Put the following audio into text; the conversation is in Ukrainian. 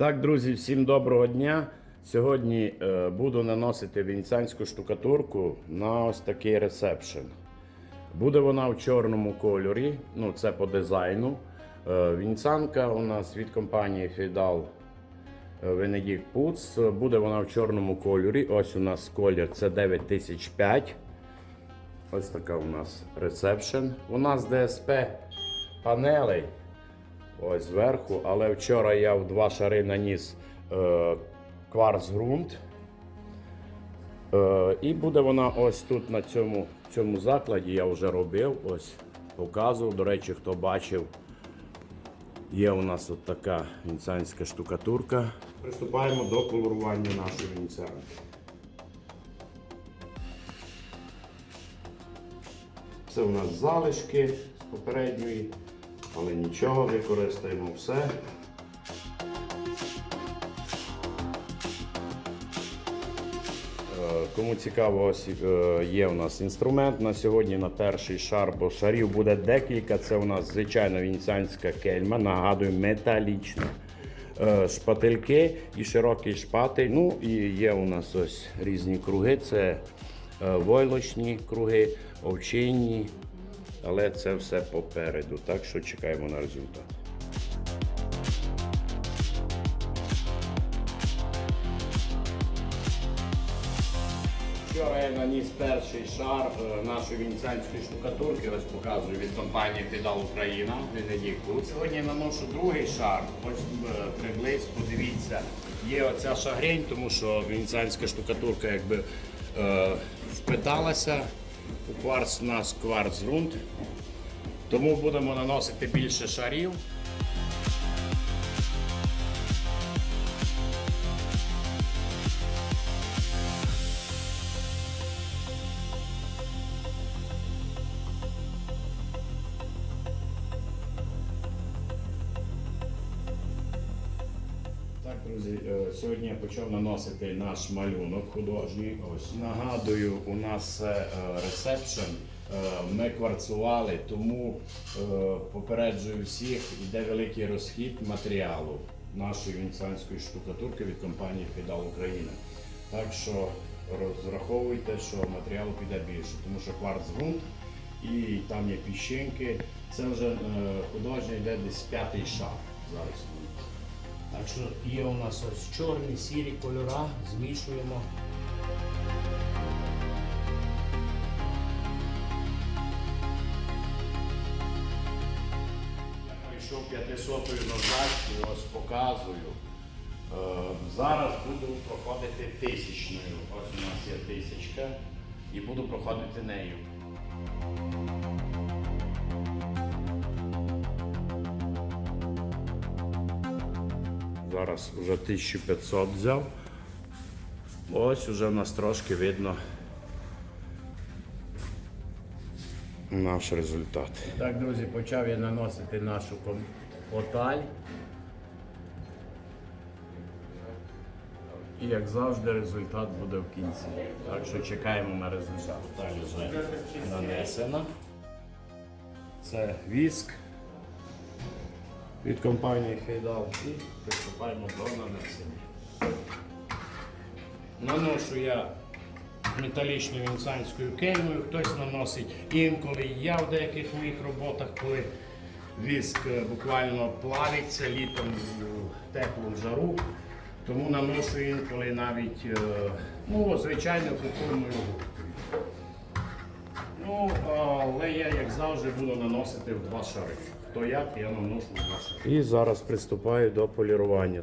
Так, друзі, всім доброго дня. Сьогодні е, буду наносити венеціанську штукатурку на ось такий ресепшн. Буде вона в чорному кольорі, ну це по дизайну. Е, венеціанка у нас від компанії Фідал Венедікт Пуц. Буде вона в чорному кольорі. Ось у нас колір це 9005. Ось така у нас ресепшн. У нас ДСП панелей. Ось зверху, але вчора я в два шари наніс е, кварц. Е, і буде вона ось тут на цьому, цьому закладі. Я вже робив, ось показував. До речі, хто бачив, є у нас от така венеціанська штукатурка. Приступаємо до колорування нашої венеціанки. Це у нас залишки з попередньої, але нічого, використаємо все. Е, Кому цікаво, ось е, є у нас інструмент на сьогодні на перший шар, бо шарів буде декілька. Це у нас звичайна венеціанська кельма, нагадую, металічна. Е, Шпательки і широкий шпатель. Ну і є у нас ось різні круги. Це войлочні круги, овчинні, але це все попереду. Так що чекаємо на результат. Вчора я наніс перший шар е, нашої венеціанської штукатурки, ось показую від компанії Фідал Україна, Венедікту. Сьогодні я наношу другий шар. Ось е, приблизь, подивіться, є оця шагрень, тому що венеціанська штукатурка якби е, впиталася у кварц у нас кварц ґрунт. Тому будемо наносити більше шарів. Друзі, е, сьогодні я почав наносити наш малюнок художній. Ось нагадую, у нас е, ресепшн. Е, Ми кварцували, тому попереджую всіх, йде великий розхід матеріалу нашої венеціанської штукатурки від компанії Фідал Україна. Так що розраховуйте, що матеріалу піде більше, тому що кварц ґрунт і там є піщинки. Це вже художній йде десь п'ятий шар зараз. Так що є у нас ось чорні, сірі кольора, змішуємо. Прийшов 500 наждачкою, ось показую. Е, зараз буду проходити тисячною. Ось у нас є тисячка і буду проходити нею. Зараз вже 1500 взяв. Ось уже в нас трошки видно наш результат. Так, друзі, почав я наносити нашу ком- оталь. І як завжди результат буде в кінці. Так що чекаємо на результат. Оталь вже нанесена. Це віск від компанії Фейдал і приступаємо до нанесення. Наношу я металічною венеціанською кельмою, хтось наносить інколи. Я в деяких моїх роботах, коли віск е, буквально плавиться літом в теплу жару, тому наношу інколи навіть е, ну, звичайно. Ну, але я, як завжди, буду наносити в два шари. Хто як, я наношу в два шари. І зараз приступаю до полірування.